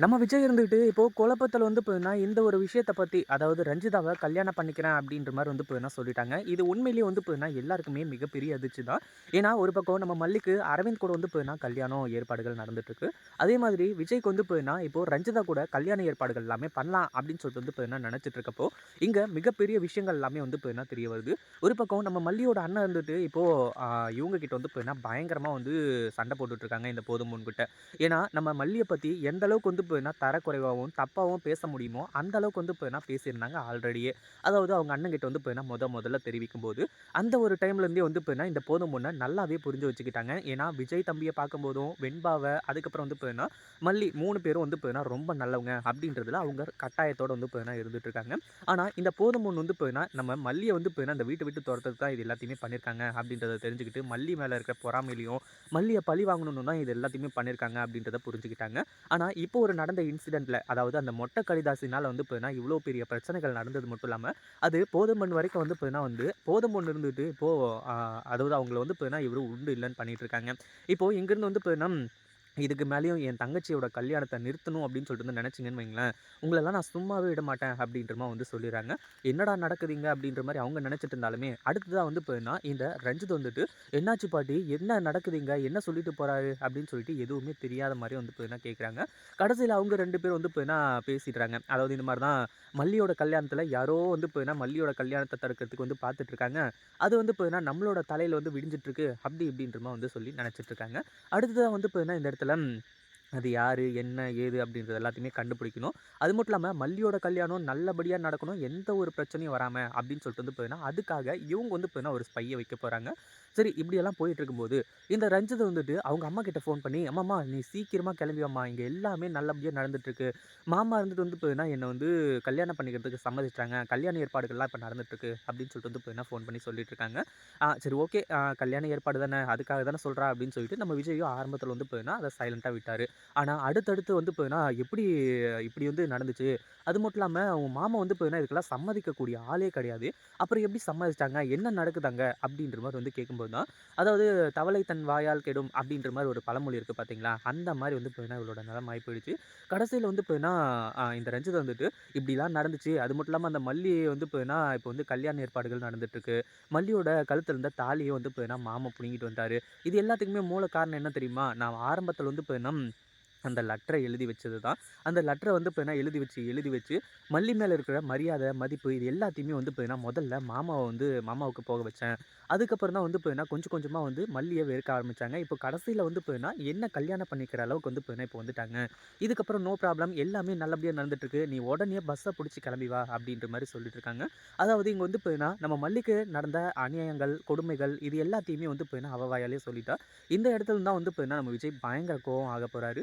நம்ம விஜய் இருந்துகிட்டு இப்போ குழப்பத்தில் வந்து போனா இந்த ஒரு விஷயத்தை பற்றி அதாவது ரஞ்சிதாவை கல்யாணம் பண்ணிக்கிறேன் அப்படின்ற மாதிரி வந்து போனா சொல்லிட்டாங்க. இது உண்மையிலேயே வந்து போனா எல்லாருக்குமே மிகப்பெரிய அதிர்ச்சி தான். ஏன்னா ஒரு பக்கம் நம்ம மல்லிக்கு அரவிந்த் கூட வந்து போனா கல்யாணம் ஏற்பாடுகள் நடந்துட்டுருக்கு. அதே மாதிரி விஜய்க்கு வந்து போனா இப்போ ரஞ்சிதா கூட கல்யாண ஏற்பாடுகள் எல்லாமே பண்ணலாம் அப்படின்னு சொல்லிட்டு வந்து போனா நினச்சிட்டு இருக்கப்போ இங்கே மிகப்பெரிய விஷயங்கள் எல்லாமே வந்து போனா தெரிய வருது. ஒரு பக்கம் நம்ம மல்லியோட அண்ணன் இருந்துட்டு இப்போது இவங்க கிட்ட வந்து போனா பயங்கரமாக வந்து சண்டை போட்டுட்டு இருக்காங்க இந்த போதும் முன்கிட்ட. ஏன்னா நம்ம மல்லியை பற்றி எந்த அளவுக்கு வந்து போயினா தரக்குறைவாகவும் தப்பாகவும் பேச முடியுமோ அந்த அளவுக்கு வந்து போயினா பேசியிருந்தாங்க ஆல்ரெடியே. அதாவது அவங்க அண்ணங்கிட்ட வந்து போயினா முத முதல்ல தெரிவிக்கும் போது அந்த ஒரு டைம்லேருந்தே வந்து போயின்னா இந்த போதும் பொண்ணை நல்லாவே புரிஞ்சு வச்சுக்கிட்டாங்க. ஏன்னா விஜய் தம்பியை பார்க்கும்போதும் வெண்பாவை அதுக்கப்புறம் வந்து போயின்னா மல்லி மூணு பேரும் வந்து போயின்னா ரொம்ப நல்லவங்க அப்படின்றதுல அவங்க கட்டாயத்தோட வந்து போயின்னா இருந்துட்டு இருக்காங்க ஆனால் இந்த போதும் பொண்ணு வந்து போயின்னா நம்ம மல்லியை வந்து போயின்னா அந்த வீட்டை விட்டு துரத்துக்கு தான் இது எல்லாத்தையுமே பண்ணியிருக்காங்க அப்படின்றத தெரிஞ்சுக்கிட்டு மல்லி மேலே இருக்கிற பொறாமையிலையும் மல்லியை பழி வாங்கணும்னு தான் இது எல்லாத்தையுமே பண்ணியிருக்காங்க அப்படின்றத புரிஞ்சுக்கிட்டாங்க. ஆனால் இப்போ ஒரு நடந்த இன்சிடெண்ட்டில் அதாவது அந்த மொட்டை கடிதாசினால் வந்து பார்த்தீங்கன்னா இவ்வளோ பெரிய பிரச்சனைகள் நடந்தது மட்டும் இல்லாமல் அது போதுமண் வரைக்கும் வந்து பார்த்தீங்கன்னா வந்து போதுமண் இருந்துட்டு இப்போது அதாவது அவங்கள வந்து பார்த்தீங்கன்னா இவரும் உண்டு இல்லைன்னு பண்ணிகிட்ருக்காங்க இருக்காங்க. இப்போது இங்கேருந்து வந்து பார்த்தீங்கன்னா இதுக்கு மேலேயும் என் தங்கச்சியோட கல்யாணத்தை நிறுத்தணும் அப்படின்னு சொல்லிட்டு வந்து நினச்சிங்கன்னு வைங்களேன். உங்களெல்லாம் நான் சும்மாவே விட மாட்டேன் அப்படின்ற மாதிரி வந்து சொல்லிடுறாங்க. என்னடா நடக்குதுங்க அப்படின்ற மாதிரி அவங்க நினச்சிட்டு இருந்தாலுமே அடுத்ததாக வந்து பார்த்தீங்கன்னா இந்த ரஞ்சித் வந்துட்டு என்னாச்சு பாட்டி? என்ன நடக்குதுங்க? என்ன சொல்லிட்டு போகிறாரு அப்படின்னு சொல்லிட்டு எதுவுமே தெரியாத மாதிரி வந்து பார்த்தீங்கன்னா கேட்குறாங்க கடைசியில் அவங்க ரெண்டு பேரும் வந்து பார்த்தீங்கன்னா பேசிடுறாங்க. அதாவது இந்த மாதிரி தான் மல்லியோட கல்யாணத்தில் யாரோ வந்து பார்த்தீங்கன்னா மல்லியோட கல்யாணத்தை தடுக்கிறதுக்கு வந்து பார்த்துட்டு இருக்காங்க அது வந்து பார்த்தீங்கன்னா நம்மளோட தலையில் வந்து விடிஞ்சிட்ருக்கு அப்படி இப்படின்ற மாதிரி வந்து சொல்லி நினச்சிட்ருக்காங்க அடுத்ததாக வந்து பார்த்தீங்கன்னா இந்த இடத்துல இடத்துல அது யார் என்ன ஏது அப்படின்றது எல்லாத்தையுமே கண்டுபிடிக்கணும். அது மட்டும் இல்லாமல் மல்லியோட கல்யாணம் நல்லபடியாக நடக்கணும் எந்த ஒரு பிரச்சனையும் வராமல் அப்படின்னு சொல்லிட்டு வந்து பார்த்தீங்கன்னா அதுக்காக இவங்க வந்து பார்த்தீங்கன்னா ஒரு ஸ்பையை வைக்க போகிறாங்க சரி இப்படியெல்லாம் போயிட்டு இருக்கும்போது இந்த ரஞ்சித் வந்துட்டு அவங்க அம்மா கிட்ட ஃபோன் பண்ணி அம்மாம்மா நீ சீக்கிரமாக கிளம்பிவாம்மா இங்கே எல்லாமே நல்லபடியாக நடந்துட்டுருக்கு. மாமா இருந்துட்டு வந்து பார்த்தீங்கன்னா என்னை வந்து கல்யாணம் பண்ணிக்கிறதுக்கு சம்மதிச்சிட்டாங்க. கல்யாண ஏற்பாடுகள்லாம் இப்போ நடந்துட்டுருக்கு அப்படின்னு சொல்லிட்டு வந்து பார்த்தீங்கன்னா ஃபோன் பண்ணி சொல்லிட்டு இருக்காங்க. சரி ஓகே. கல்யாண ஏற்பாடு தானே அதுக்காக தானே சொல்கிறா அப்படின்னு சொல்லிட்டு நம்ம விஜயும் ஆரம்பத்தில் வந்து பார்த்தீங்கன்னா அதை சைலண்ட்டாக விட்டார். ஆனால் அடுத்தடுத்து வந்து பார்த்தீங்கன்னா எப்படி இப்படி வந்து நடந்துச்சு? அது மட்டும் இல்லாமல் அவங்க மாமா வந்து பார்த்தீங்கன்னா இதுக்கெல்லாம் சம்மதிக்கக்கூடிய ஆளே கிடையாது. அப்புறம் எப்படி சம்மதிச்சாங்க என்ன நடக்குதாங்க? அப்படின்ற மாதிரி வந்து கேட்கும்போது தான் அதாவது தவளை தன் வாயால் கெடும் அப்படின்ற மாதிரி ஒரு பழமொழி இருக்குது பார்த்தீங்களா அந்த மாதிரி வந்து பார்த்தீங்கன்னா இவளோட நிலம் ஆகி போயிடுச்சு. கடைசியில் வந்து பார்த்தீங்கன்னா இந்த ரஞ்சித் வந்துட்டு இப்படிலாம் நடந்துச்சு. அது மட்டும் இல்லாமல் அந்த மல்லி வந்து பார்த்தீங்கன்னா இப்போ வந்து கல்யாண ஏற்பாடுகள் நடந்துட்டுருக்கு. மல்லியோட கழுத்தில் இருந்த தாலியை வந்து பார்த்தீங்கன்னா மாமா பிடுங்கிட்டு வந்தார். இது எல்லாத்துக்குமே மூல காரணம் என்ன தெரியுமா? நான் ஆரம்பத்தில் வந்து பார்த்தீங்கன்னா அந்த லெட்டரை எழுதி வச்சது தான். அந்த லெட்டரை வந்து பார்த்தீங்கன்னா எழுதி வச்சு எழுதி வச்சு மல்லி மேலே இருக்கிற மரியாதை மதிப்பு இது எல்லாத்தையுமே வந்து பார்த்தீங்கன்னா முதல்ல மாமாவை வந்து மாமாவுக்கு போக வச்சேன். அதுக்கப்புறம் தான் வந்து பார்த்தீங்கன்னா கொஞ்சம் கொஞ்சமாக வந்து மல்லியை வெறுக்க ஆரம்பித்தாங்க இப்போ கடைசியில் வந்து இப்போ என்ன கல்யாணம் பண்ணிக்கிற அளவுக்கு வந்து பார்த்தீங்கன்னா இப்போ வந்துட்டாங்க. இதுக்கப்புறம் நோ ப்ராப்ளம் எல்லாமே நல்லபடியாக நடந்துட்டுருக்கு. நீ உடனே பஸ்ஸை பிடிச்சி கிளம்பி வா அப்படின்ற மாதிரி சொல்லிட்டு இருக்காங்க. அதாவது இங்கே வந்து பார்த்தீங்கன்னா நம்ம மல்லிக்கு நடந்த அநியாயங்கள் கொடுமைகள் இது எல்லாத்தையுமே வந்து பார்த்தீங்கன்னா அவ வாயாலே சொல்லிட்டா. இந்த இடத்துல தான் வந்து பார்த்தீங்கன்னா நம்ம விஜய் பயங்கர கோவம் ஆக போகிறாரு